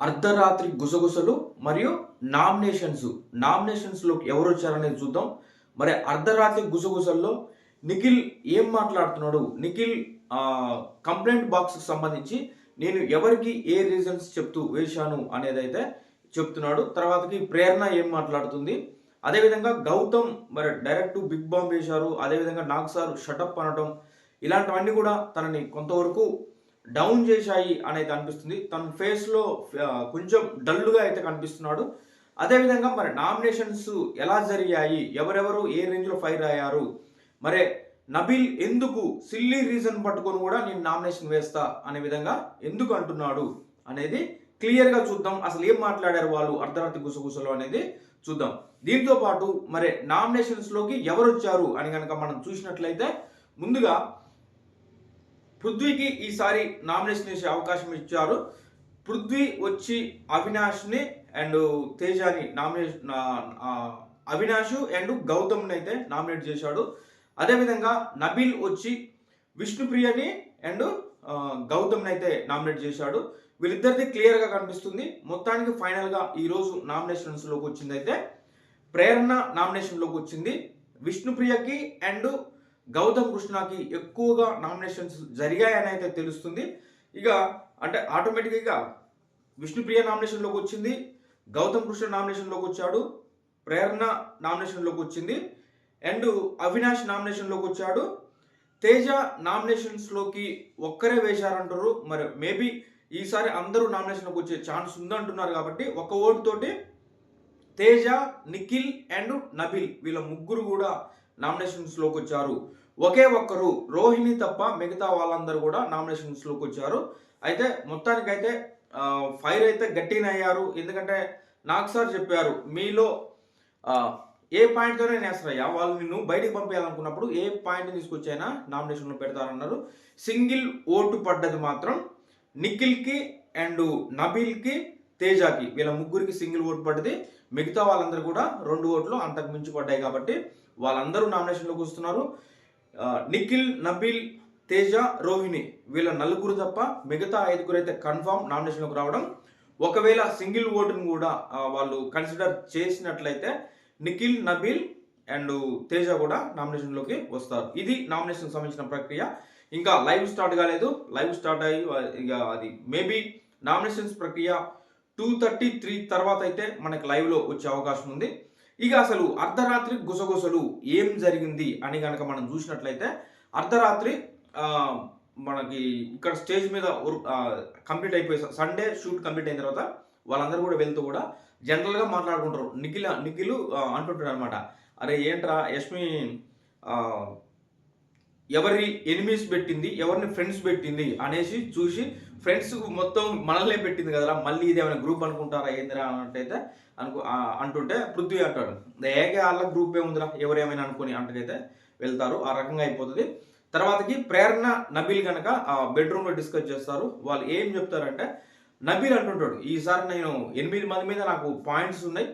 అర్ధరాత్రి గుసగుసలు మరియు నామినేషన్స్. నామినేషన్స్లో ఎవరు వచ్చారనేది చూద్దాం. మరి అర్ధరాత్రి గుసగుసల్లో నిఖిల్ ఏం మాట్లాడుతున్నాడు? నిఖిల్ కంప్లైంట్ బాక్స్కి సంబంధించి నేను ఎవరికి ఏ రీజన్స్ చెప్తూ వేశాను అనేది అయితే చెప్తున్నాడు. తర్వాతకి ప్రేరణ ఏం మాట్లాడుతుంది? అదేవిధంగా గౌతమ్ మరి డైరెక్ట్ బిగ్ బాంబ్ వేశారు. అదేవిధంగా నాగ్ సార్ షటప్ అనటం. ఇలాంటివన్నీ కూడా తనని కొంతవరకు డౌన్ చేశాయి అనేది అనిపిస్తుంది. తన ఫేస్లో కొంచెం డల్గా అయితే కనిపిస్తున్నాడు. అదేవిధంగా మరి నామినేషన్స్ ఎలా జరిగాయి? ఎవరెవరు ఏ రేంజ్లో ఫైర్ అయ్యారు? మరి నబీల్ ఎందుకు సిల్లీ రీజన్ పట్టుకొని కూడా నేను నామినేషన్ వేస్తా అనే విధంగా ఎందుకు అంటున్నాడు అనేది క్లియర్గా చూద్దాం. అసలు ఏం మాట్లాడారు వాళ్ళు? అర్ధరాత్రి గుసగుసలు అనేది చూద్దాం. దీంతో పాటు మరి నామినేషన్స్లోకి ఎవరు వచ్చారు అని కనుక మనం చూసినట్లయితే ముందుగా పృథ్వీకి ఈసారి నామినేషన్ వేసే అవకాశం ఇచ్చారు. పృథ్వీ వచ్చి అవినాష్ని అండ్ తేజాని నామినేషన్ అవినాష్ అండ్ గౌతమ్ని అయితే నామినేట్ చేశాడు. అదేవిధంగా నబీల్ వచ్చి విష్ణుప్రియని అండ్ గౌతమ్ని అయితే నామినేట్ చేశాడు. వీళ్ళిద్దరిది క్లియర్గా కనిపిస్తుంది. మొత్తానికి ఫైనల్గా ఈరోజు నామినేషన్స్లోకి వచ్చింది అయితే ప్రేరణ నామినేషన్లోకి వచ్చింది. విష్ణుప్రియకి అండ్ గౌతమ్ కృష్ణకి ఎక్కువగా నామినేషన్స్ జరిగాయని అయితే తెలుస్తుంది. ఇక అంటే ఆటోమేటిక్గా విష్ణుప్రియ నామినేషన్లోకి వచ్చింది. గౌతమ్ కృష్ణ నామినేషన్లోకి వచ్చాడు. ప్రేరణ నామినేషన్లోకి వచ్చింది. అండ్ అవినాష్ నామినేషన్లోకి వచ్చాడు. తేజ నామినేషన్స్లోకి ఒక్కరే వేశారంటారు. మరి మేబీ ఈసారి అందరూ నామినేషన్లోకి వచ్చే ఛాన్స్ ఉందంటున్నారు కాబట్టి ఒక ఓటుతోటి తేజ నిఖిల్ అండ్ నబిల్ వీళ్ళ ముగ్గురు కూడా నామినేషన్స్లోకి వచ్చారు. ఒకే ఒక్కరు రోహిణి తప్ప మిగతా వాళ్ళందరూ కూడా నామినేషన్స్లోకి వచ్చారు. అయితే మొత్తానికైతే ఫైర్ అయితే గట్టిగా అయ్యారు ఎందుకంటే నాకు సార్ చెప్పారు మీలో ఏ పాయింట్తోనే నేస్తారయ్యా? వాళ్ళు నిన్ను బయటకు పంపించాలనుకున్నప్పుడు ఏ పాయింట్ తీసుకొచ్చైనా నామినేషన్లో పెడతారన్నారు. సింగిల్ ఓటు పడ్డది మాత్రం నిఖిల్కి అండ్ నబీల్కి తేజాకి. వీళ్ళ ముగ్గురికి సింగిల్ ఓటు పడ్డది. మిగతా వాళ్ళందరూ కూడా రెండు ఓట్లు అంతకు మించి పడ్డాయి కాబట్టి వాళ్ళందరూ నామినేషన్లోకి వస్తున్నారు. నిఖిల్ నబిల్ తేజ రోహిణి వీళ్ళ నలుగురు తప్ప మిగతా ఐదుగురు అయితే కన్ఫామ్ నామినేషన్లోకి రావడం. ఒకవేళ సింగిల్ ఓటును కూడా వాళ్ళు కన్సిడర్ చేసినట్లయితే నిఖిల్ నబిల్ అండ్ తేజ కూడా నామినేషన్లోకి వస్తారు. ఇది నామినేషన్ సంబంధించిన ప్రక్రియ. ఇంకా లైవ్ స్టార్ట్ కాలేదు. లైవ్ స్టార్ట్ అయ్యి ఇక అది మేబీ నామినేషన్స్ ప్రక్రియ టూ థర్టీ త్రీ తర్వాత అయితే మనకి లైవ్లో వచ్చే అవకాశం ఉంది. ఇక అసలు అర్ధరాత్రి గుసగుసలు ఏం జరిగింది అని కనుక మనం చూసినట్లయితే అర్ధరాత్రి మనకి ఇక్కడ స్టేజ్ మీద కంప్లీట్ అయిపోయి సండే షూట్ కంప్లీట్ అయిన తర్వాత వాళ్ళందరూ కూడా వెళ్తూ కూడా జనరల్గా మాట్లాడుకుంటారు. నిఖిల్ నిఖిల్ ఆ, అంటుంటాడు అనమాట అరే ఏంట్రా యష్మి ఎవరి ఎనిమీస్ పెట్టింది ఎవరిని ఫ్రెండ్స్ పెట్టింది అనేసి చూసి ఫ్రెండ్స్ మొత్తం మనల్నే పెట్టింది కదరా? మళ్ళీ ఇది ఏమైనా గ్రూప్ అనుకుంటారా? ఏందిరా అన్నట్టయితే అనుకు అంటుంటే పృథ్వీ అంటాడు. ఏకే వాళ్ళ గ్రూప్ ఏముందిరా ఎవరేమైనా అనుకుని అంటకైతే వెళ్తారు. ఆ రకంగా అయిపోతుంది. తర్వాతకి ప్రేరణ నబీల్ కనుక ఆ బెడ్రూమ్లో డిస్కస్ చేస్తారు. వాళ్ళు ఏం చెప్తారంటే నబీల్ అంటుంటాడు ఈసారి నేను ఎనిమిది మంది మీద నాకు పాయింట్స్ ఉన్నాయి.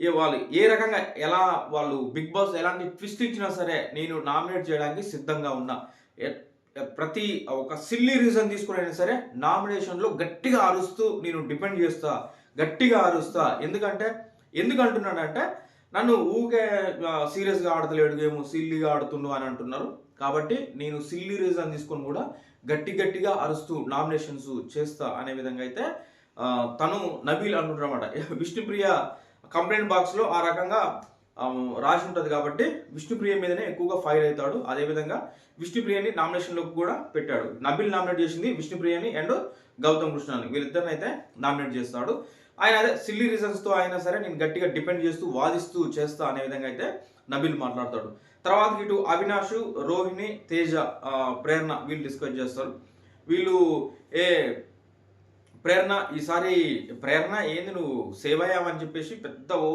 ఏ వాళ్ళు ఏ రకంగా ఎలా వాళ్ళు బిగ్ బాస్ ఎలాంటి ట్విస్ట్ ఇచ్చినా సరే నేను నామినేట్ చేయడానికి సిద్ధంగా ఉన్నా. ప్రతి ఒక సిల్లీ రీజన్ తీసుకునైనా సరే నామినేషన్లో గట్టిగా అరుస్తూ నేను డిపెండ్ చేస్తా గట్టిగా అరుస్తా. ఎందుకంటే ఎందుకు అంటున్నాడంటే నన్ను ఊకే సీరియస్గా ఆడతలేడు గేమ్ సిల్లీగా ఆడుతుండు అని అంటున్నారు. కాబట్టి నేను సిల్లీ రీజన్ తీసుకొని కూడా గట్టి గట్టిగా అరుస్తూ నామినేషన్స్ చేస్తా అనే విధంగా అయితే తను నబీల్ అంటుంటారు అనమాట విష్ణుప్రియ కంప్లైంట్ బాక్స్లో ఆ రకంగా రాసి ఉంటుంది కాబట్టి విష్ణుప్రియ మీదనే ఎక్కువగా ఫైర్ అవుతాడు. అదేవిధంగా విష్ణుప్రియని నామినేషన్లోకి కూడా పెట్టాడు. నబిల్ నామినేట్ చేసింది విష్ణుప్రియని అండ్ గౌతమ్ కృష్ణని. వీళ్ళిద్దరిని అయితే నామినేట్ చేస్తాడు. ఆయన అదే సిల్లీ రీజన్స్తో అయినా సరే నేను గట్టిగా డిపెండ్ చేస్తూ వాదిస్తూ చేస్తా అనే విధంగా అయితే నబిల్ మాట్లాడతాడు. తర్వాత ఇటు అవినాష్ రోహిణి తేజ ప్రేరణ వీళ్ళు డిస్కస్ చేస్తారు. వీళ్ళు ఏ ప్రేరణ ఈసారి ప్రేరణ ఏంది నువ్వు సేవ్ అయ్యావని చెప్పేసి పెద్ద ఓ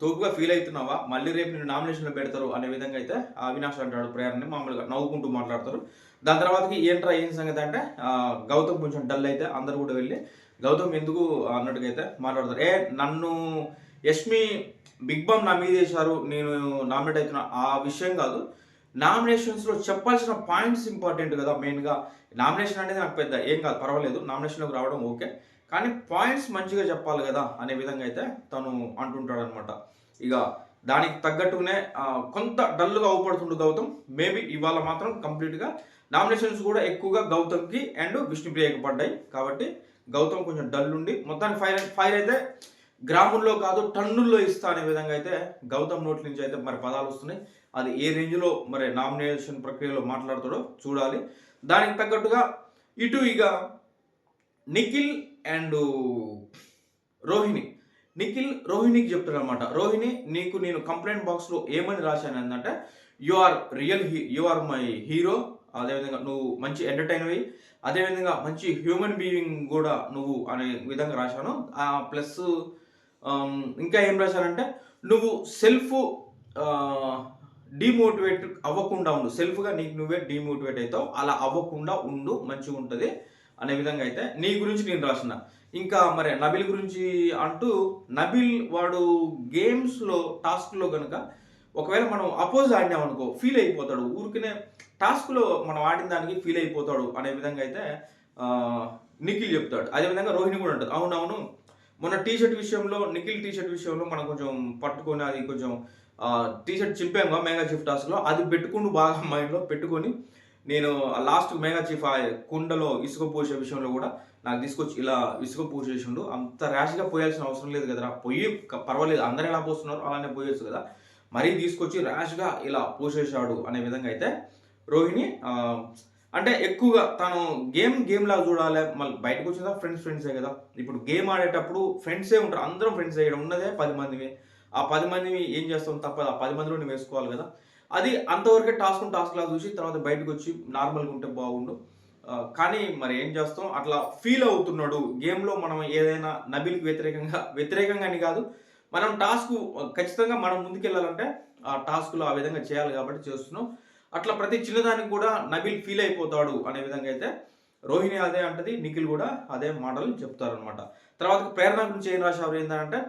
తోపుగా ఫీల్ అవుతున్నావా? మళ్ళీ రేపు నేను నామినేషన్లో పెడతారు అనే విధంగా అయితే అవినాష్ అంటాడు ప్రేరణని మామూలుగా నవ్వుకుంటూ మాట్లాడతారు. దాని తర్వాతకి ఏంట్రా ఏం సంగతి అంటే గౌతమ్ కొంచెం డల్ అయితే అందరు కూడా వెళ్ళి గౌతమ్ ఎందుకు అన్నట్టుగా అయితే మాట్లాడతారు. ఏ నన్ను యష్మి బిగ్ బామ్ నా మీద వేశారు నేను నామినేట్ అవుతున్నా. ఆ విషయం కాదు. నామినేషన్స్లో చెప్పాల్సిన పాయింట్స్ ఇంపార్టెంట్ కదా మెయిన్గా నామినేషన్ అనేది నాకు పెద్ద ఏం కాదు పర్వాలేదు. నామినేషన్లోకి రావడం ఓకే. కానీ పాయింట్స్ మంచిగా చెప్పాలి కదా అనే విధంగా అయితే తను అంటుంటాడనమాట ఇక దానికి తగ్గట్టుగానే కొంత డల్గా అవుపడుతుండు గౌతమ్. మేబీ ఇవాళ మాత్రం కంప్లీట్గా నామినేషన్స్ కూడా ఎక్కువగా గౌతమ్కి అండ్ విష్ణుప్రియకి పడ్డాయి. కాబట్టి గౌతమ్ కొంచెం డల్ ఉండి మొత్తానికి ఫైర్ ఫైర్ అయితే గ్రాముల్లో కాదు టన్నుల్లో ఇస్తా అనే విధంగా అయితే గౌతమ్ నోట్ల నుంచి అయితే మరి పదాలు వస్తున్నాయి. అది ఏ రేంజ్లో మరి నామినేషన్ ప్రక్రియలో మాట్లాడతాడో చూడాలి. దానికి తగ్గట్టుగా ఇటు ఇక నిఖిల్ అండ్ రోహిణి. నిఖిల్ రోహిణికి చెప్తాడు అనమాట రోహిణి నీకు నేను కంప్లైంట్ బాక్స్లో ఏమని రాశాను ఏంటంటే you are real he you are my hero అదేవిధంగా నువ్వు మంచి ఎంటర్టైన్ అయ్యి అదేవిధంగా మంచి హ్యూమన్ బీయింగ్ కూడా నువ్వు అనే విధంగా రాశాను. ప్లస్ ఇంకా ఏం రాశానంటే నువ్వు సెల్ఫ్ డిమోటివేట్ అవ్వకుండా ఉండు. సెల్ఫ్గా నీకు నువ్వే డిమోటివేట్ అవుతావు. అలా అవ్వకుండా ఉండు. మంచిగా ఉంటుంది అనే విధంగా అయితే నీ గురించి నేను రాసిన ఇంకా మరి నబిల్ గురించి అంటూ నబిల్ వాడు గేమ్స్లో టాస్క్లో కనుక ఒకవేళ మనం అపోజ్ ఆడినామనుకో ఫీల్ అయిపోతాడు. ఊరికనే టాస్క్లో మనం ఆడిన దానికి ఫీల్ అయిపోతాడు అనే విధంగా అయితే నిఖిల్ చెప్తాడు. అదేవిధంగా రోహిణి కూడా ఉంటుంది అవునవును మొన్న టీ షర్ట్ విషయంలో నిఖిల్ టీ షర్ట్ విషయంలో మనం కొంచెం పట్టుకొని అది కొంచెం టీ షర్ట్ చింపాము మెగా టాస్క్లో అది పెట్టుకుంటూ బాగా మైండ్లో పెట్టుకొని నేను లాస్ట్ మెగా చీఫ్ ఆ కుండలో ఇసుక పోసే విషయంలో కూడా నాకు తీసుకొచ్చి ఇలా ఇసుక పోసేసిండు. అంత ర్యాష్గా పోయాల్సిన అవసరం లేదు కదరా. పోయి పర్వాలేదు. అందరు ఎలా పోస్తున్నారు అలానే పోయొచ్చు కదా. మరీ తీసుకొచ్చి ర్యాష్గా ఇలా పోసేసాడు అనే విధంగా అయితే రోహిణి అంటే ఎక్కువగా తను గేమ్ గేమ్ లాగా చూడాలి. మళ్ళీ బయటకు వచ్చిందా? ఫ్రెండ్స్ ఫ్రెండ్సే కదా. ఇప్పుడు గేమ్ ఆడేటప్పుడు ఫ్రెండ్సే ఉంటారు. అందరం ఫ్రెండ్స్. ఇక్కడ ఉన్నదే పది మందివి ఆ పది మందిని ఏం చేస్తాం? తప్పదు. ఆ పది మందిలో నువ్వు వేసుకోవాలి కదా. అది అంతవరకే టాస్క్ టాస్క్ చూసి తర్వాత బయటకు వచ్చి నార్మల్గా ఉంటే బాగుండు. కానీ మరి ఏం చేస్తాం? అట్లా ఫీల్ అవుతున్నాడు. గేమ్లో మనం ఏదైనా నబిల్కి వ్యతిరేకంగా వ్యతిరేకంగా అని కాదు మనం టాస్క్ ఖచ్చితంగా మనం ముందుకెళ్ళాలంటే ఆ టాస్క్లో ఆ విధంగా చేయాలి కాబట్టి చేస్తున్నాం. అట్లా ప్రతి చిన్నదానికి కూడా నబిల్ ఫీల్ అయిపోతాడు అనే విధంగా అయితే రోహిణి అదే అంటది నిఖిల్ కూడా అదే మాటలు చెప్తారనమాట తర్వాత ప్రేరణ గురించి ఏం రాశారు? ఏంటంటే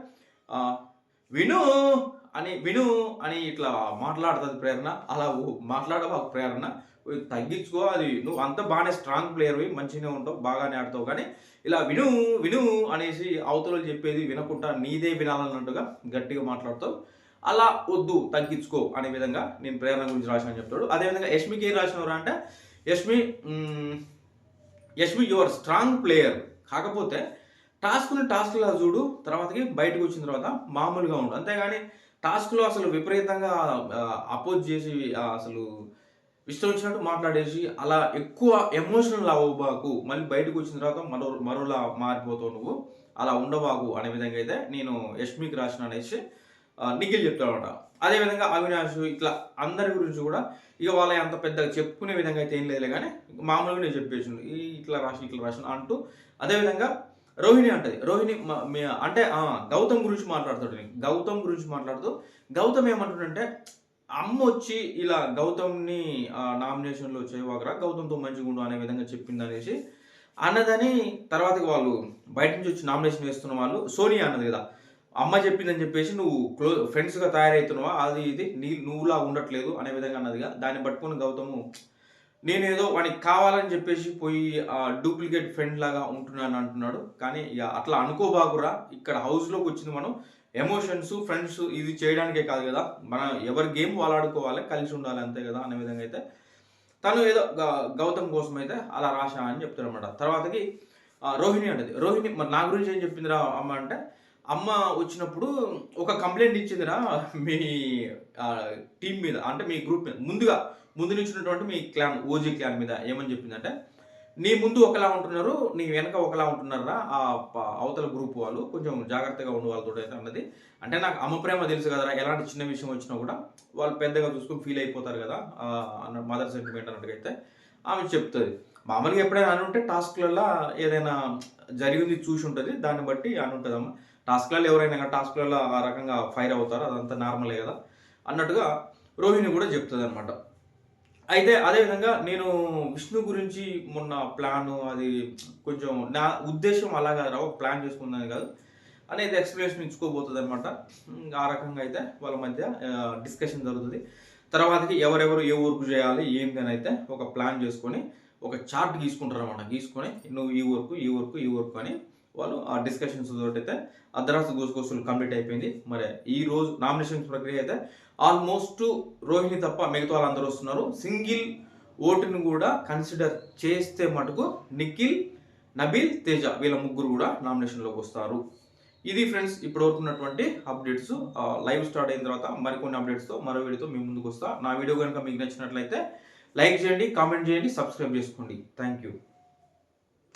విను అని విను అని ఇట్లా మాట్లాడుతుంది ప్రేరణ. అలా మాట్లాడవు మాట్లాడవా ప్రేరణ? తగ్గించుకో అది. నువ్వు అంత బాగానే స్ట్రాంగ్ ప్లేయర్వి మంచిగానే ఉంటావు బాగానే ఆడతావు కానీ ఇలా విను విను అనేసి అవతల చెప్పేది వినకుండా నీదే వినాలన్నట్టుగా గట్టిగా మాట్లాడతావు. అలా వద్దు తగ్గించుకో అనే విధంగా నేను ప్రేరణ గురించి రాసిన చెప్తాడు. అదేవిధంగా యష్మికి ఏం రాసినవరా అంటే Yashmi Yashmi your strong player కాకపోతే టాస్క్ని టాస్క్లా చూడు తర్వాతకి బయటకు వచ్చిన తర్వాత మామూలుగా ఉండు. అంతేగాని టాస్క్లో అసలు విపరీతంగా అపోజ్ చేసి అసలు ఇష్టం వచ్చినట్టు మాట్లాడేసి అలా ఎక్కువ ఎమోషనల్ అవ్వబాకు మళ్ళీ బయటకు వచ్చిన తర్వాత మరో మరోలా మారిపోతావు నువ్వు అలా ఉండబాకు అనే విధంగా అయితే నేను యష్మికి రాసిన అనేసి నిఖిల్ చెప్తాడనమాట. అదేవిధంగా అవినాష్ ఇట్లా అందరి గురించి కూడా ఇక వాళ్ళ అంత పెద్దగా చెప్పుకునే విధంగా అయితే ఏం లేదులే కానీ మామూలుగా నేను చెప్పేసిండు. ఈ ఇట్లా రాసి ఇట్లా రాసిన అంటూ అదేవిధంగా రోహిణి అంటది. రోహిణి అంటే గౌతమ్ గురించి మాట్లాడుతాడు నేను. గౌతమ్ గురించి మాట్లాడుతూ గౌతమ్ ఏమంటాడంటే అమ్మ వచ్చి ఇలా గౌతమ్ని నామినేషన్లో చేయవాకరా గౌతమ్తో మంచిగా ఉండు అనే విధంగా చెప్పింది అనేసి అన్నదని తర్వాత వాళ్ళు బయట నుంచి వచ్చి నామినేషన్ వేస్తున్న వాళ్ళు సోనియా అన్నది కదా. అమ్మ చెప్పిందని చెప్పేసి నువ్వు క్లో ఫ్రెండ్స్గా తయారవుతున్నావా అది ఇది నీ నువ్వులా ఉండట్లేదు అనే విధంగా అన్నదిగా దాన్ని పట్టుకొని గౌతము నేనేదో వానికి కావాలని చెప్పేసి పోయి డూప్లికేట్ ఫ్రెండ్ లాగా ఉంటున్నాను అంటున్నాడు. కానీ ఇక అట్లా అనుకోబాకురా. ఇక్కడ హౌస్లోకి వచ్చింది మనం. ఎమోషన్స్ ఫ్రెండ్స్ ఇది చేయడానికే కాదు కదా. మన ఎవరి గేమ్ వాళ్ళు ఆడుకోవాలి కలిసి ఉండాలి అంతే కదా అనే విధంగా అయితే. తను ఏదో గ- గౌతమ్ కోసం అయితే అలా రాశా అని చెప్తారనమాట అనమాట తర్వాతకి రోహిణి అంటది. రోహిణి మరి నా గురించి ఏం చెప్పిందిరా అమ్మ అంటే అమ్మ వచ్చినప్పుడు ఒక కంప్లైంట్ ఇచ్చిందిరా మీ టీం మీద అంటే మీ గ్రూప్ మీద. ముందుగా ముందు నుంచినటువంటి మీ క్లాన్ ఓజీ క్లాన్ మీద ఏమని చెప్పిందంటే నీ ముందు ఒకలా ఉంటున్నారు నీ వెనక ఒకలా ఉంటున్నారా ఆ అవతల గ్రూప్ వాళ్ళు కొంచెం జాగ్రత్తగా ఉండు వాళ్ళతో అయితే అన్నది. అంటే నాకు అమ్మప్రేమ తెలుసు కదరా ఎలాంటి చిన్న విషయం వచ్చినా కూడా వాళ్ళు పెద్దగా చూసుకొని ఫీల్ అయిపోతారు కదా అన్న మదర్ సెంటిమెంట్ అన్నట్టుగా అయితే ఆమె చెప్తుంది. మామూలుగా ఎప్పుడైనా అని ఉంటే టాస్క్లలో ఏదైనా జరిగింది చూసి ఉంటుంది దాన్ని బట్టి అని ఉంటుందమ్మా. టాస్క్లలో ఎవరైనా టాస్క్లలో ఆ రకంగా ఫైర్ అవుతారు అదంతా నార్మలే కదా అన్నట్టుగా రోహిణి కూడా చెప్తుంది అనమాట అయితే అదేవిధంగా నేను విష్ణు గురించి మొన్న ప్లాన్ అది కొంచెం నా ఉద్దేశం అలా కాదు ఒక ప్లాన్ చేసుకుందని కాదు. అనేది ఎక్స్ప్లెనేషన్ ఇచ్చుకోబోతుంది అనమాట ఆ రకంగా అయితే వాళ్ళ మధ్య డిస్కషన్ జరుగుతుంది. తర్వాతకి ఎవరెవరు ఏ వర్క్ చేయాలి ఏంటి అని అయితే ఒక ప్లాన్ చేసుకొని ఒక చార్ట్ గీసుకుంటారు అనమాట గీసుకొని నువ్వు ఈ వర్క్ ఈ వర్క్ ఈ వర్క్ అని వాళ్ళు ఆ డిస్కషన్స్ తోటి అయితే అర్ధరాత్రి గోసుకొస్తులు కంప్లీట్ అయిపోయింది. మరి ఈ రోజు నామినేషన్ ప్రక్రియ అయితే ఆల్మోస్ట్ రోహిణి తప్ప మిగతా వాళ్ళందరూ వస్తున్నారు. సింగిల్ ఓటును కూడా కన్సిడర్ చేస్తే మటుకు నిఖిల్ నబీల్ తేజ వీళ్ళ ముగ్గురు కూడా నామినేషన్లోకి వస్తారు. ఇది ఫ్రెండ్స్ ఇప్పుడు ఉన్నటువంటి అప్డేట్స్ లైవ్ స్టార్ట్ అయిన తర్వాత మరికొన్ని అప్డేట్స్తో మరో వీడియోతో మీ ముందుకు వస్తా. నా వీడియో కనుక మీకు నచ్చినట్లయితే లైక్ చేయండి కామెంట్ చేయండి సబ్స్క్రైబ్ చేసుకోండి. Thank you